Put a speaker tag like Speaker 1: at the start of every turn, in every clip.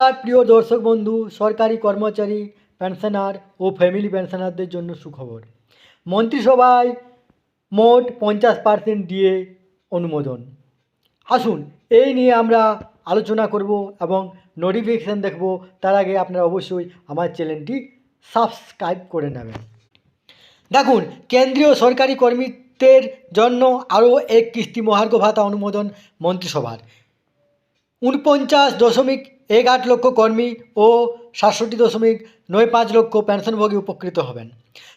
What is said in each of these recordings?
Speaker 1: আর প্রিয় দর্শক বন্ধু, সরকারি কর্মচারী, পেনশনার ও ফ্যামিলি পেনশনারদের জন্য সুখবর। মন্ত্রিসভায় মোট পঞ্চাশ পার্সেন্ট দিয়ে অনুমোদন। আসুন, এই নিয়ে আমরা আলোচনা করব এবং নোটিফিকেশান দেখব। তার আগে আপনারা অবশ্যই আমার চ্যানেলটি সাবস্ক্রাইব করে নেবেন। দেখুন, কেন্দ্রীয় সরকারি কর্মীদের জন্য আরও এক কিস্তি মহার্ঘ ভাতা অনুমোদন মন্ত্রিসভার। উনপঞ্চাশ দশমিক এক আট লক্ষ কর্মী ও সাতষট্টি দশমিক নয় পাঁচ লক্ষ পেনশনভোগী উপকৃত হবেন।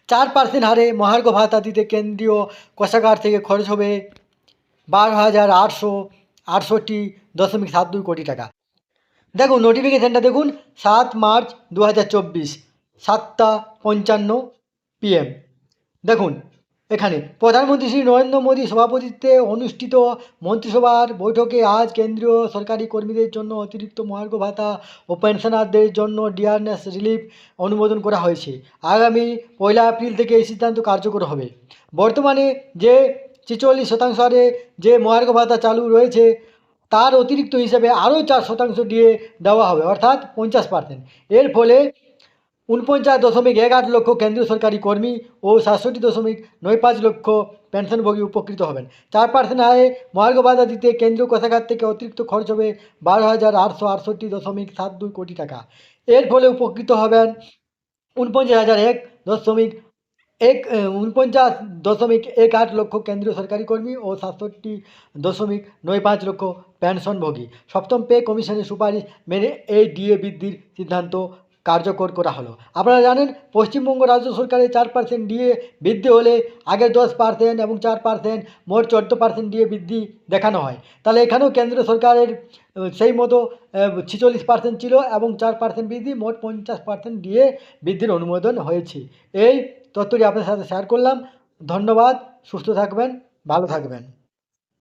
Speaker 1: চার পার্সেন্ট হারে মহার্ঘ ভাতা দিতে কেন্দ্রীয় কোষাগার থেকে খরচ হবে বারো হাজার আটশো আটষট্টি দশমিক সাত দুই কোটি টাকা। দেখুন নোটিফিকেশানটা দেখুন, সাত মার্চ দু হাজার চব্বিশ, সাতটা পঞ্চান্ন পিএম দেখুন এখানে প্রধানমন্ত্রী শ্রী নরেন্দ্র মোদী সভাপতিত্বে অনুষ্ঠিত মন্ত্রিসভার বৈঠকে আজ কেন্দ্রীয় সরকারি কর্মীদের জন্য অতিরিক্ত মহার্ঘ ভাতা ও পেনশনারদের জন্য ডিয়ারনেস রিলিফ অনুমোদন করা হয়েছে। আগামী পয়লা এপ্রিল থেকে এই সিদ্ধান্ত কার্যকর হবে। বর্তমানে যে ছেচল্লিশ শতাংশ হারে যে মহার্ঘ ভাতা চালু রয়েছে, তার অতিরিক্ত হিসেবে আরও চার শতাংশ দিয়ে দেওয়া হবে, অর্থাৎ পঞ্চাশ পার্সেন্ট এর ফলে উনপঞ্চাশ দশমিক এক আট লক্ষ কেন্দ্রীয় সরকারি কর্মী ও সাতষট্টি দশমিক নয় পাঁচ লক্ষ পেনশনভোগী উপকৃত হবেন। চার পার্সেন্ট হারে মহার্ঘ ভাতা দিতে কেন্দ্রীয় কোষাগার থেকে অতিরিক্ত খরচ হবে বারো হাজার আটশো আটষট্টি দশমিক সাত দুই কোটি টাকা। এর ফলে উপকৃত হবেন উনপঞ্চাশ হাজার এক দশমিক এক উনপঞ্চাশ দশমিক এক আট লক্ষ কেন্দ্রীয় সরকারি কর্মী ও সাতষট্টি দশমিক নয় পাঁচ লক্ষ পেনশনভোগী। সপ্তম পে কমিশনের সুপারিশ মেনে এই ডিএ বৃদ্ধির সিদ্ধান্ত কার্যকর করা হলো। আপনারা জানেন, পশ্চিমবঙ্গ রাজ্য সরকারের চার পার্সেন্ট ডিএ বৃদ্ধি হলে আগে দশ পার্সেন্ট এবং চার পার্সেন্ট মোট চোদ্দ পার্সেন্ট ডিএ বৃদ্ধি দেখানো হয়। তাহলে এখানেও কেন্দ্র সরকারের সেই মতো ছিচল্লিশ পার্সেন্ট ছিল এবং চার পার্সেন্ট বৃদ্ধি, মোট পঞ্চাশ পার্সেন্ট ডিএ বৃদ্ধির অনুমোদন হয়েছে। এই তথ্যটি আপনার সাথে শেয়ার করলাম। ধন্যবাদ, সুস্থ থাকবেন, ভালো থাকবেন।